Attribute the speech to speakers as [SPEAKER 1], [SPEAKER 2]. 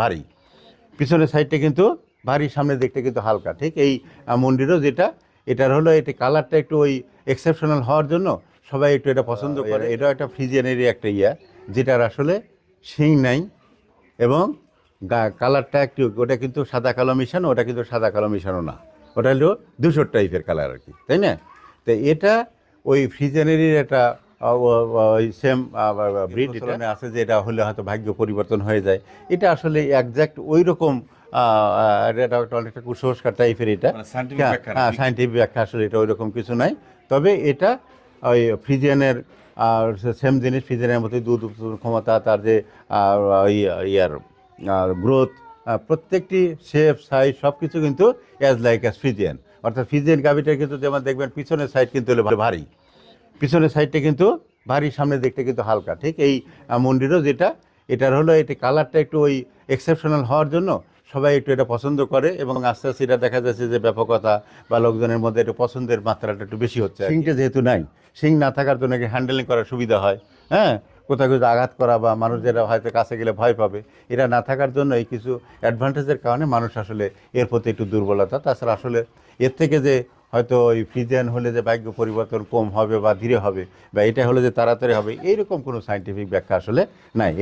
[SPEAKER 1] ভারী পিছনের সাইডটা কিন্তু ভারী সামনে দেখতে কিন্তু হালকা। ঠিক এই মন্দিরও যেটা এটার হলো এটি কালারটা একটু ওই এক্সেপশনাল হওয়ার জন্য সবাই একটু এটা পছন্দ করে। এটাও একটা ফ্রিজিয়ানেরই একটা ইয়া যেটার আসলে শিং নাই এবং কালারটা একটু ওটা কিন্তু সাদা কালো মিশানো ওটা কিন্তু সাদা কালো মিশানো না। ওটা হলো দুশো টাইপের কালার আর কি তাই না? তো এটা ওই ফ্রিজানেরই একটা ওই সেম ব্রিড এটা আছে। যে এটা হলে হয়তো ভাগ্য পরিবর্তন হয়ে যায়। এটা আসলে একজ্যাক্ট ওই রকম এটা অনেকটা কুসংস্কার টাইপের এটা।
[SPEAKER 2] মানে
[SPEAKER 1] হ্যাঁ,
[SPEAKER 2] ব্যাখ্যা
[SPEAKER 1] হ্যাঁ সাইন্টিফিক ব্যাখ্যা আসলে এটা ওই রকম কিছু নাই। তবে এটা ওই ফ্রিজিয়ানের আর সেম জিনিস ফ্রিজিয়ানের মতোই দুধ ক্ষমতা তার যে ইয়ার গ্রোথ প্রত্যেকটি শেপ সাইজ সব কিছু কিন্তু অ্যাজ লাইক অ্যাজ ফ্রিজিয়ান। অর্থাৎ ফ্রিজিয়ান গাভিটা কিন্তু যেমন দেখবেন পিছনের সাইড কিন্তু হলো ভারী। পিছনের সাইডটা কিন্তু ভারী সামনে দেখতে কিন্তু হালকা ঠিক? এই মন্দিরও যেটা এটার হলো এটি কালারটা একটু ওই এক্সেপশনাল হওয়ার জন্য সবাই একটু এটা পছন্দ করে এবং আস্তে আস্তে এটা দেখা যাচ্ছে যে ব্যাপকতা বা লোকজনের মধ্যে একটু পছন্দের মাত্রাটা একটু বেশি হচ্ছে সিংটা যেহেতু নাই। শিং না থাকার জন্য হ্যান্ডেলিং করার সুবিধা হয় হ্যাঁ? কোথাও কিছু আঘাত করা বা মানুষ যারা হয়তো কাছে গেলে ভয় পাবে। এটা না থাকার জন্য এই কিছু অ্যাডভান্টেজের কারণে মানুষ আসলে এর প্রতি একটু দুর্বলতা। তাছাড়া আসলে এর থেকে যে হয়তো ওই ফ্রিজিয়ান হলে যে বাক্য পরিবর্তন কম হবে বা ধীরে হবে, বা এটা হলে যে তাড়াতাড়ি হবে, এইরকম কোনো সাইন্টিফিক ব্যাখ্যা আসলে নাই।